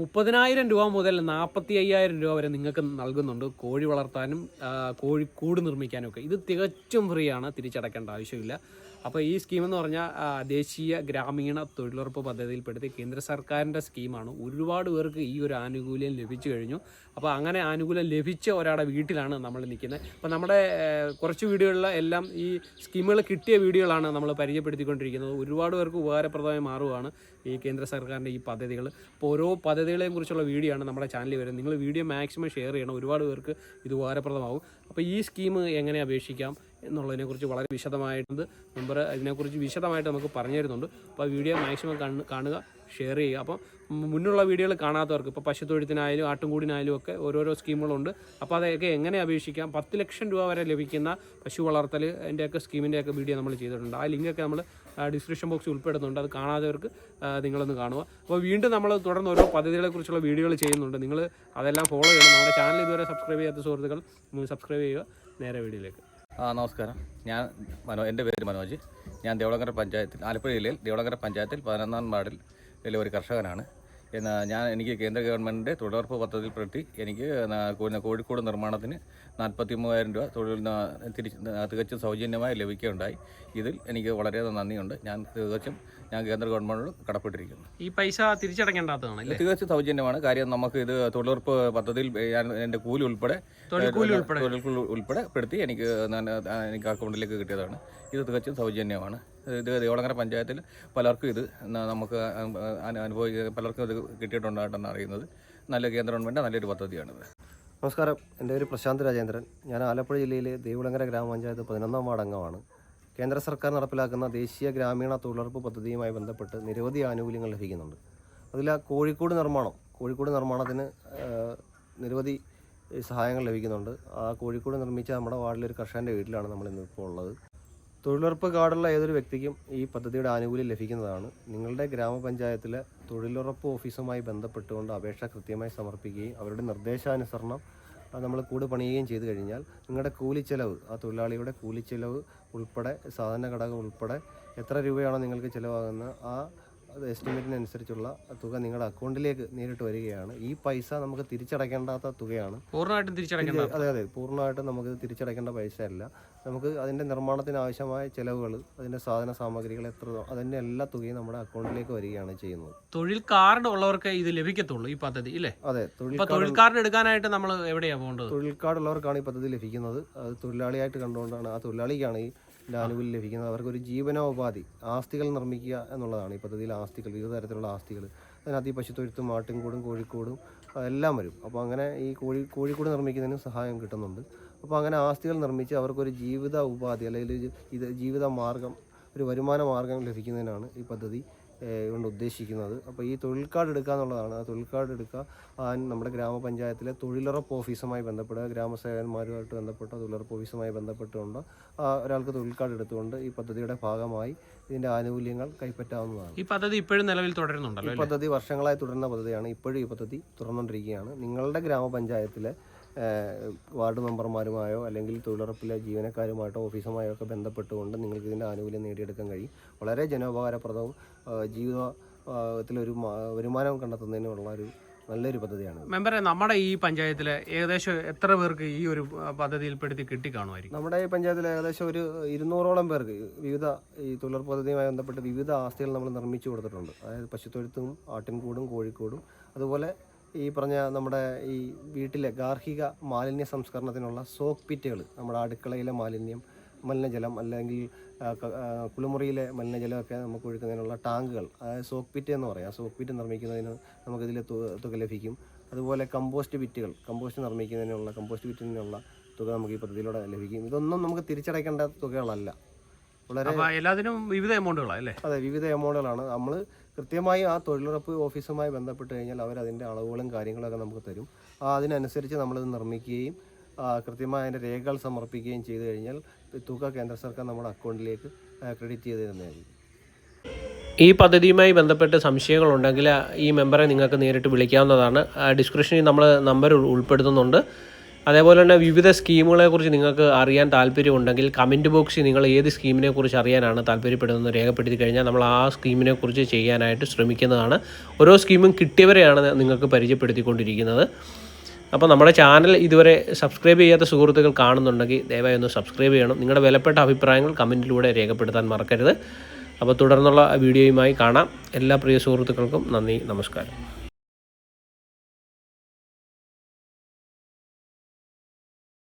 മുപ്പതിനായിരം രൂപ മുതൽ നാൽപ്പത്തി അയ്യായിരം രൂപ വരെ നിങ്ങൾക്ക് നൽകുന്നുണ്ട്. കോഴി വളർത്താനും കോഴിക്കൂട് കോഴി കൂട് നിർമ്മിക്കാനും ഒക്കെ. ഇത് തികച്ചും ഫ്രീ ആണ്. തിരിച്ചടക്കേണ്ട ആവശ്യമില്ല. അപ്പോൾ ഈ സ്കീം എന്ന് പറഞ്ഞാൽ ദേശീയ ഗ്രാമീണ തൊഴിലുറപ്പ് പദ്ധതിയിൽപ്പെടുത്തി കേന്ദ്ര സർക്കാരിന്റെ സ്കീമാണ് ഒരുപാട് പേർക്ക് ഈ ഒരു ആനുകൂല്യം ലഭിച്ചു കഴിഞ്ഞു. അപ്പോൾ അങ്ങനെ ആനുകൂല്യം ലഭിച്ച ഒരാളുടെ വീട്ടിലാണ് നമ്മൾ നിൽക്കുന്നത്. അപ്പോൾ നമ്മുടെ കുറച്ച് വീഡിയോകളിൽ എല്ലാം ഈ സ്കീമുകൾ കിട്ടിയ വീഡിയോകളാണ് നമ്മൾ പരിചയപ്പെടുത്തിക്കൊണ്ടിരിക്കുന്നത്. ഒരുപാട് പേർക്ക് ഉപകാരപ്രദമായി മാറുകയാണ് ഈ കേന്ദ്ര സർക്കാരിന്റെ ഈ പദ്ധതികൾ അപ്പോൾ ഓരോ പദ്ധതികളെയും കുറിച്ചുള്ള വീഡിയോ ആണ് നമ്മുടെ ചാനലിൽ വരുന്നത്. നിങ്ങൾ വീഡിയോ മാക്സിമം ഷെയർ ചെയ്യണം. ഒരുപാട് പേർക്ക് ഇത് ഉപകാരപ്രദമാകും. അപ്പോൾ ഈ സ്കീം എങ്ങനെ അപേക്ഷിക്കാം? എന്നുള്ളതിനെക്കുറിച്ച് വളരെ വിശദമായിട്ടുണ്ട്. മെമ്പർ ഇതിനെക്കുറിച്ച് വിശദമായിട്ട് നമുക്ക് പറഞ്ഞു തരുന്നുണ്ട്. അപ്പോൾ വീഡിയോ മാക്സിമം കാണു കാണുക ഷെയർ ചെയ്യുക. അപ്പോൾ മുന്നുള്ള വീഡിയോകൾ കാണാത്തവർക്ക് ഇപ്പോൾ പശുത്തൊഴുത്തിനായാലും ആട്ടുംകൂടിനായാലും ഒക്കെ ഓരോരോ സ്കീമുകളുണ്ട്. അപ്പോൾ അതൊക്കെ എങ്ങനെ അപേക്ഷിക്കാം? പത്ത് ലക്ഷം രൂപ വരെ ലഭിക്കുന്ന പശു വളർത്തൽ അതിന്റെയൊക്കെ സ്കീമിന്റെയൊക്കെ വീഡിയോ നമ്മൾ ചെയ്തിട്ടുണ്ട്. ആ ലിങ്കൊക്കെ നമ്മൾ ഡിസ്ക്രിപ്ഷൻ ബോക്സിൽ ഉൾപ്പെടുന്നുണ്ട്. അത് കാണാത്തവർക്ക് നിങ്ങളൊന്ന് കാണുക. അപ്പോൾ വീണ്ടും നമ്മൾ തുടർന്ന് ഓരോ പദ്ധതികളെക്കുറിച്ചുള്ള വീഡിയോകൾ ചെയ്യുന്നുണ്ട്. നിങ്ങൾ അതെല്ലാം ഫോളോ ചെയ്യണം. നമ്മുടെ ചാനൽ ഇതുവരെ സബ്സ്ക്രൈബ് ചെയ്യാത്ത സുഹൃത്തുക്കൾ സബ്സ്ക്രൈബ് ചെയ്യുക. നേരെ വീഡിയോയിലേക്ക്. ആ നമസ്കാരം. ഞാൻ മനോ എന്റെ പേര് മനോജ്. ഞാൻ ദേവളങ്കര പഞ്ചായത്തിൽ ആലപ്പുഴ ജില്ലയിൽ ദേവളങ്കര പഞ്ചായത്തിൽ പതിനൊന്നാം വാർഡിൽ ഒരു കർഷകനാണ്. ഞാൻ എനിക്ക് കേന്ദ്ര ഗവൺമെന്റിന്റെ തൊഴിലുറപ്പ് പദ്ധതിയിൽപ്പെട്ടി എനിക്ക് കോഴിക്കോട് നിർമ്മാണത്തിന് നാൽപ്പത്തി മൂവായിരം രൂപ തൊഴിൽ തിരിച്ച് തികച്ചും സൗജന്യമായി ലഭിക്കുകയുണ്ടായി. ഇതിൽ എനിക്ക് വളരെയധികം നന്ദിയുണ്ട്. ഞാൻ തികച്ചും ഞാൻ കേന്ദ്ര ഗവൺമെന്റിനോട് കടപ്പെട്ടിരിക്കുന്നു. ഈ പൈസ തിരിച്ചടക്കേണ്ടാത്തതാണ് അല്ലേ? തികച്ചും സൗജന്യമാണ്. കാര്യം നമുക്ക് ഇത് തൊഴിലുറപ്പ് പദ്ധതിയിൽ ഞാൻ എന്റെ കൂലി ഉൾപ്പെടെ തൊഴിൽ ഉൾപ്പെടെ. തൊഴിൽ ഉൾപ്പെടെ പെടുത്തി എനിക്ക് എനിക്ക് അക്കൗണ്ടിലേക്ക് കിട്ടിയതാണ്. ഇത് തികച്ചും സൗജന്യമാണ്. ഇത് ദേവളങ്ങര പഞ്ചായത്തിൽ പലർക്കും ഇത് നമുക്ക് അനുഭവിക്കുക പലർക്കും ഇത് കിട്ടിയിട്ടുണ്ടായിട്ടെന്ന് അറിയുന്നത് നല്ല കേന്ദ്ര ഗവൺമെന്റ് നല്ലൊരു പദ്ധതിയാണിത് നമസ്കാരം. എന്റെ പേര് പ്രശാന്ത് രാജേന്ദ്രൻ. ഞാൻ ആലപ്പുഴ ജില്ലയിലെ ദേവിളങ്ങര ഗ്രാമപഞ്ചായത്ത് പതിനൊന്നാം വാർഡ് അംഗമാണ്. കേന്ദ്ര സർക്കാർ നടപ്പിലാക്കുന്ന ദേശീയ ഗ്രാമീണ തൊഴിലുറപ്പ് പദ്ധതിയുമായി ബന്ധപ്പെട്ട് നിരവധി ആനുകൂല്യങ്ങൾ ലഭിക്കുന്നുണ്ട്. അതിൽ കോഴിക്കോട് നിർമ്മാണം കോഴിക്കോട് നിർമ്മാണത്തിന് നിരവധി സഹായങ്ങൾ ലഭിക്കുന്നുണ്ട്. ആ കോഴിക്കോട് നിർമ്മിച്ച നമ്മുടെ വാർഡിലൊരു കർഷകന്റെ വീട്ടിലാണ് നമ്മൾ ഇന്നിപ്പോൾ ഉള്ളത്. തൊഴിലുറപ്പ് കാർഡുള്ള ഏതൊരു വ്യക്തിക്കും ഈ പദ്ധതിയുടെ ആനുകൂല്യം ലഭിക്കുന്നതാണ്. നിങ്ങളുടെ ഗ്രാമപഞ്ചായത്തിലെ തൊഴിലുറപ്പ് ഓഫീസുമായി ബന്ധപ്പെട്ടുകൊണ്ട് അപേക്ഷ കൃത്യമായി സമർപ്പിക്കുകയും അവരുടെ നിർദ്ദേശാനുസരണം നമ്മൾ കൂട് പണിയുകയും ചെയ്തു കഴിഞ്ഞാൽ നിങ്ങളുടെ കൂലിച്ചെലവ് ആ തൊഴിലാളിയുടെ കൂലിച്ചെലവ് ഉൾപ്പെടെ സാധന ഘടകം ഉൾപ്പെടെ എത്ര രൂപയാണോ നിങ്ങൾക്ക് ചിലവാകുന്ന ആ എസ്റ്റിമേറ്റിനനുസരിച്ചുള്ള തുക നിങ്ങളുടെ അക്കൗണ്ടിലേക്ക് നേരിട്ട് വരികയാണ്. ഈ പൈസ നമുക്ക് തിരിച്ചടയ്ക്കേണ്ടാത്ത തുകയാണ്. പൂർണമായിട്ടും അതെ അതെ. പൂർണമായിട്ടും നമുക്ക് തിരിച്ചടയ്ക്കേണ്ട പൈസ അല്ല. നമുക്ക് അതിന്റെ നിർമ്മാണത്തിന് ആവശ്യമായ ചിലവുകൾ അതിന്റെ സാധന സാമഗ്രികൾ എത്ര അതിന്റെ എല്ലാ തുകയും നമ്മുടെ അക്കൗണ്ടിലേക്ക് വരികയാണ് ചെയ്യുന്നത്. തൊഴിൽ കാർഡ് ഉള്ളവർക്ക് ഇത് ലഭിക്കത്തുള്ളൂ ഈ പദ്ധതി ഇല്ലേ? അതെ തൊഴിൽ കാർഡ് എടുക്കാനായിട്ട് നമ്മൾ എവിടെയാണ് പോകേണ്ടത്? തൊഴിൽ കാർഡ് ഉള്ളവർക്കാണ് ഈ പദ്ധതി ലഭിക്കുന്നത്. അത് തൊഴിലാളിയായിട്ട് കണ്ടുകൊണ്ടാണ് ആ തൊഴിലാളിക്കാണ് ഈ ആനുകൂല്യം ലഭിക്കുന്നത്. അവർക്കൊരു ജീവനോപാധി ആസ്തികൾ നിർമ്മിക്കുക എന്നുള്ളതാണ്. ഈ പദ്ധതിയിൽ ആസ്തികൾ വിവിധ തരത്തിലുള്ള ആസ്തികൾ അതിനകത്ത് ഈ പശുത്തൊഴുത്തും ആട്ടിൻകൂടും കോഴിക്കോടും എല്ലാം വരും. അപ്പോൾ അങ്ങനെ ഈ കോഴി കോഴിക്കൂട് നിർമ്മിക്കുന്നതിനും സഹായം കിട്ടുന്നുണ്ട്. അപ്പോൾ അങ്ങനെ ആസ്തികൾ നിർമ്മിച്ച് അവർക്കൊരു ജീവിത ഉപാധി അല്ലെങ്കിൽ ഇത് ജീവിത മാർഗം ഒരു വരുമാന മാർഗം ലഭിക്കുന്നതിനാണ് ഈ പദ്ധതി. കൊണ്ട് ഉദ്ദേശിക്കുന്നത്. അപ്പോൾ ഈ തൊഴിൽ കാർഡ് എടുക്കുക എന്നുള്ളതാണ്. ആ തൊഴിൽ കാർഡ് എടുക്കുക നമ്മുടെ ഗ്രാമപഞ്ചായത്തിലെ തൊഴിലുറപ്പ് ഓഫീസുമായി ബന്ധപ്പെടുക ഗ്രാമസേവകന്മാരുമായിട്ട് ബന്ധപ്പെട്ട തൊഴിലുറപ്പ് ഓഫീസുമായി ബന്ധപ്പെട്ടുകൊണ്ട് ആ ഒരാൾക്ക് തൊഴിൽ കാർഡ് എടുത്തുകൊണ്ട് ഈ പദ്ധതിയുടെ ഭാഗമായി ഇതിന്റെ ആനുകൂല്യങ്ങൾ കൈപ്പറ്റാവുന്നതാണ്. ഈ പദ്ധതി ഇപ്പോഴും നിലവിൽ തുടരുന്നുണ്ടല്ലോ ഈ പദ്ധതി വർഷങ്ങളായി തുടരുന്ന പദ്ധതിയാണ് ഇപ്പോഴും ഈ പദ്ധതി തുറന്നുകൊണ്ടിരിക്കുകയാണ് നിങ്ങളുടെ ഗ്രാമപഞ്ചായത്തിലെ വാർഡ് മെമ്പർമാരുമായോ അല്ലെങ്കിൽ തൊഴിലുറപ്പിലെ ജീവനക്കാരുമായിട്ടോ ഓഫീസുമായോ ഒക്കെ ബന്ധപ്പെട്ടുകൊണ്ട് നിങ്ങൾക്ക് ഇതിന്റെ ആനുകൂല്യം നേടിയെടുക്കാൻ കഴിയും. വളരെ ജനോപകാരപ്രദവും ജീവിതത്തിൽ ജീവിതത്തിലൊരു വരുമാനം കണ്ടെത്തുന്നതിനുള്ള ഒരു നല്ലൊരു പദ്ധതിയാണ് മെമ്പറെ നമ്മുടെ ഈ പഞ്ചായത്തിൽ ഏകദേശം എത്ര പേർക്ക് ഈ ഒരു പദ്ധതിയിൽപ്പെടുത്തി കിട്ടി കാണുമായിരിക്കും നമ്മുടെ ഈ പഞ്ചായത്തിൽ ഏകദേശം ഒരു ഇരുന്നൂറോളം പേർക്ക് വിവിധ ഈ തൊഴിലുറപ്പ് പദ്ധതിയുമായി ബന്ധപ്പെട്ട് വിവിധ ആസ്തികൾ നമ്മൾ നിർമ്മിച്ചു കൊടുത്തിട്ടുണ്ട്. അതായത് പശുത്തൊഴുത്തും ആട്ടിൻകൂടും കോഴിക്കോടും അതുപോലെ ഈ പറഞ്ഞ നമ്മുടെ ഈ വീട്ടിലെ ഗാർഹിക മാലിന്യ സംസ്കരണത്തിനുള്ള സോക്ക് പിറ്റുകൾ നമ്മുടെ അടുക്കളയിലെ മാലിന്യം മലിനജലം അല്ലെങ്കിൽ കുളിമുറിയിലെ മലിനജലമൊക്കെ നമുക്ക് ഒഴുക്കുന്നതിനുള്ള ടാങ്കുകൾ അതായത് സോക്ക് പിറ്റ് എന്ന് പറയാം. സോക്ക് പിറ്റ് നിർമ്മിക്കുന്നതിന് നമുക്കിതിൽ തുക ലഭിക്കും. അതുപോലെ കമ്പോസ്റ്റ് പിറ്റുകൾ കമ്പോസ്റ്റ് നിർമ്മിക്കുന്നതിനുള്ള കമ്പോസ്റ്റ് പിറ്റിനുള്ള തുക നമുക്ക് ഈ പദ്ധതിയിലൂടെ ലഭിക്കും. ഇതൊന്നും നമുക്ക് തിരിച്ചടയ്ക്കേണ്ട തുകകളല്ല. വളരെ എല്ലാത്തിനും വിവിധ എമൗണ്ടുകളാണ് അല്ലേ? അതെ വിവിധ എമൗണ്ടുകളാണ് നമ്മൾ കൃത്യമായി ആ തൊഴിലുറപ്പ് ഓഫീസുമായി ബന്ധപ്പെട്ട് കഴിഞ്ഞാൽ അവർ അതിന്റെ അളവുകളും കാര്യങ്ങളൊക്കെ നമുക്ക് തരും. അതിനനുസരിച്ച് നമ്മളത് നിർമ്മിക്കുകയും കൃത്യമായ കൃത്യമായി അതിന്റെ രേഖകൾ സമർപ്പിക്കുകയും ചെയ്തു കഴിഞ്ഞാൽ തുക കേന്ദ്ര സർക്കാർ നമ്മുടെ അക്കൗണ്ടിലേക്ക് ക്രെഡിറ്റ് ചെയ്ത് തരുന്നതായിരിക്കും. ഈ പദ്ധതിയുമായി ബന്ധപ്പെട്ട് സംശയങ്ങളുണ്ടെങ്കിൽ ഈ മെമ്പറെ നിങ്ങൾക്ക് നേരിട്ട് വിളിക്കാവുന്നതാണ്. ഡിസ്ക്രിപ്ഷനിൽ നമ്മൾ നമ്പർ ഉൾപ്പെടുത്തുന്നുണ്ട്. അതേപോലെ തന്നെ വിവിധ സ്കീമുകളെ കുറിച്ച് നിങ്ങൾക്ക് അറിയാൻ താല്പര്യമുണ്ടെങ്കിൽ കമന്റ് ബോക്സിൽ നിങ്ങൾ ഏത് സ്കീമിനെ കുറിച്ച് അറിയാനാണ് താല്പര്യപ്പെടുന്നത് രേഖപ്പെടുത്തി കഴിഞ്ഞാൽ നമ്മൾ ആ സ്കീമിനെ കുറിച്ച് ചെയ്യാനായിട്ട് ശ്രമിക്കുന്നതാണ്. ഓരോ സ്കീമും കിട്ടിയവരെയാണ് നിങ്ങൾക്ക് പരിചയപ്പെടുത്തിക്കൊണ്ടിരിക്കുന്നത്. അപ്പോൾ നമ്മുടെ ചാനൽ ഇതുവരെ സബ്സ്ക്രൈബ് ചെയ്യാത്ത സുഹൃത്തുക്കൾ കാണുന്നുണ്ടെങ്കിൽ ദയവായി ഒന്ന് സബ്സ്ക്രൈബ് ചെയ്യണം. നിങ്ങളുടെ വിലപ്പെട്ട അഭിപ്രായങ്ങൾ കമന്റിലൂടെ രേഖപ്പെടുത്താൻ മറക്കരുത്. അപ്പോൾ തുടർന്നുള്ള വീഡിയോയുമായി കാണാം. എല്ലാ പ്രിയ സുഹൃത്തുക്കൾക്കും നന്ദി നമസ്കാരം.